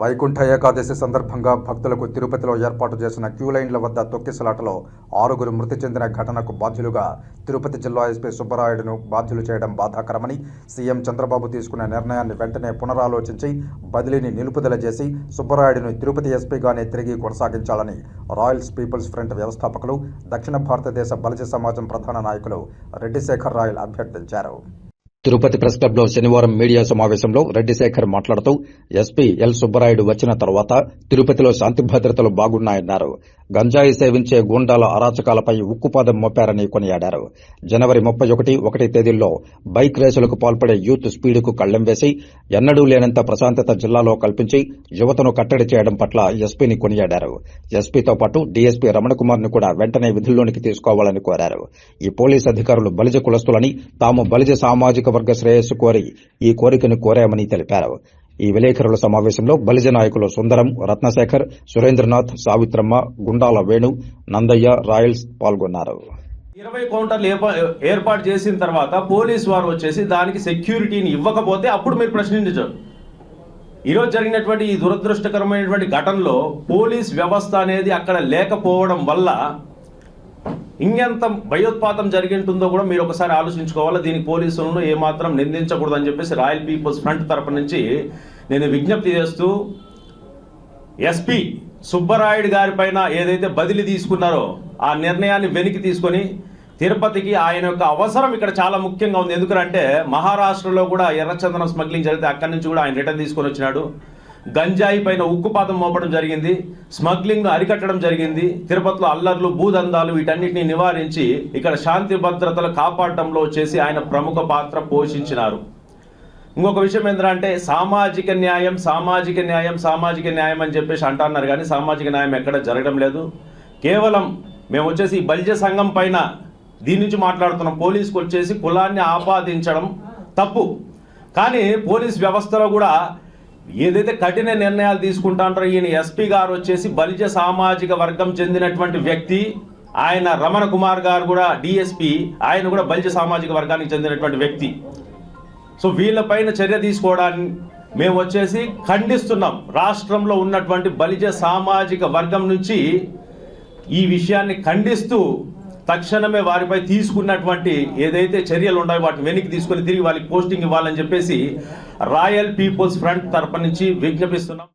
వైకుంఠ ఏకాదశి సందర్భంగా భక్తులకు తిరుపతిలో ఏర్పాటు చేసిన క్యూ లైన్ల వద్ద తొక్కిసలాటలో ఆరుగురు మృతి చెందిన ఘటనకు బాధ్యులుగా తిరుపతి జిల్లా ఎస్పీ సుబ్బరాయుడును బాధ్యులు చేయడం బాధాకరమని సీఎం చంద్రబాబు తీసుకున్న నిర్ణయాన్ని వెంటనే పునరాలోచించి బదిలీని నిలుపుదల చేసి సుబ్బరాయుడును తిరుపతి ఎస్పీగానే తిరిగి కొనసాగించాలని రాయల్స్ పీపుల్స్ ఫ్రంట్ వ్యవస్థాపకులు దక్షిణ భారతదేశ బలజ సమాజం ప్రధాన నాయకులు రెడ్డి శేఖర్ రాయల్ అభ్యర్థించారు. తిరుపతి ప్రెస్ క్లబ్లో శనివారం మీడియా సమావేశంలో రెడ్డిశేఖర్ మాట్లాడుతూ ఎస్పీ ఎల్ సుబ్బరాయుడు వచ్చిన తర్వాత తిరుపతిలో శాంతి భద్రతలు బాగున్నాయన్నారు. గంజాయి సేవించే గూండాల అరాచకాలపై ఉక్కుపాదం మోపారని కొనియాడారు. జనవరి ముప్పై ఒకటి ఒకటి తేదీల్లో బైక్ రేసులకు పాల్పడే యూత్ స్పీడ్కు కళ్ళెం వేసి ఎన్నడూ లేనంత ప్రశాంతత జిల్లాలో కల్పించి యువతను కట్టడి చేయడం పట్ల ఎస్పీని కొనియాడారు. ఎస్పీతో పాటు డీఎస్పీ రమణకుమార్ను కూడా వెంటనే విధుల్లోనికి తీసుకోవాలని కోరారు. ఈ పోలీస్ అధికారులు బలిజ కులస్తులని తాము బలిజ సామాజిక వర్గ శ్రేయస్సు కోరి ఈ కోరికను కోరామని తెలిపారు. ఈ విలేకరుల సమావేశంలో బలిజ నాయకులు సుందరం రత్నశేఖర్ సురేంద్రనాథ్ సావిత్రమ్మ గుండాల వేణు నందయ్య రాయల్స్ పాల్గొన్నారు. ఇరవై కౌంటర్లు ఏర్పా- ఏర్పాటు చేసిన తర్వాత పోలీస్ వారు వచ్చేసి దానికి సెక్యూరిటీని ఇవ్వకపోతే అప్పుడు మీరు ప్రశ్నించరు. ఈరోజు జరిగినటువంటి ఈ దురదృష్టకరమైనటువంటి ఘటనలో పోలీస్ వ్యవస్థ అనేది అక్కడ లేకపోవడం వల్ల ఇంకెంత భయోత్పాతం జరిగింటుందో కూడా మీరు ఒకసారి ఆలోచించుకోవాలి. దీనికి పోలీసులను ఏమాత్రం నిందించకూడదని చెప్పేసి రాయల్ పీపుల్స్ ఫ్రంట్ తరపు నుంచి నేను విజ్ఞప్తి చేస్తూ ఎస్పీ సుబ్బరాయుడు గారి పైన ఏదైతే బదిలీ తీసుకున్నారో ఆ నిర్ణయాన్ని వెనక్కి తీసుకొని తిరుపతికి ఆయన యొక్క అవసరం ఇక్కడ చాలా ముఖ్యంగా ఉంది. ఎందుకంటే మహారాష్ట్రలో కూడా ఎర్రచందనం స్మగ్లింగ్ జరిగితే అక్కడి నుంచి కూడా ఆయన రిటర్న్ తీసుకొని వచ్చినాడు. గంజాయి పైన ఉక్కుపాతం మోపడం జరిగింది స్మగ్లింగ్ అరికట్టడం జరిగింది తిరుపతిలో అల్లర్లు భూదందాలు వీటన్నిటిని నివారించి ఇక్కడ శాంతి భద్రతలు కాపాడటంలో వచ్చేసి ఆయన ప్రముఖ పాత్ర పోషించినారు. ఇంకొక విషయం ఏంటంటే సామాజిక న్యాయం సామాజిక న్యాయం సామాజిక న్యాయం అని చెప్పేసి అంటున్నారు కానీ సామాజిక న్యాయం ఎక్కడ జరగడం లేదు. కేవలం మేము వచ్చేసి బల్జ బలిజ సంఘం పైన దీని నుంచి మాట్లాడుతున్నాం. పోలీసుకు వచ్చేసి కులాన్ని ఆపాదించడం తప్పు. కానీ పోలీస్ వ్యవస్థలో కూడా ఏదైతే కఠిన నిర్ణయాలు తీసుకుంటాంటారో ఈయన ఎస్పీ గారు వచ్చేసి బలిజ సామాజిక వర్గం చెందినటువంటి వ్యక్తి. ఆయన రమణ కుమార్ గారు కూడా డిఎస్పి ఆయన కూడా బలిజ సామాజిక వర్గానికి చెందినటువంటి వ్యక్తి. సో వీళ్ళపైన చర్య తీసుకోవడాన్ని మేము వచ్చేసి ఖండిస్తున్నాం. రాష్ట్రంలో ఉన్నటువంటి బలిజ సామాజిక వర్గం నుంచి ఈ విషయాన్ని ఖండిస్తూ తక్షణమే వారిపై తీసుకున్నటువంటి ఏదైతే చర్యలు ఉన్నాయో వాటిని వెనక్కి తీసుకొని తిరిగి వాళ్ళకి పోస్టింగ్ ఇవ్వాలని చెప్పేసి రాయల్ పీపుల్స్ ఫ్రంట్ తరపు నుంచి విజ్ఞపిస్తున్నాం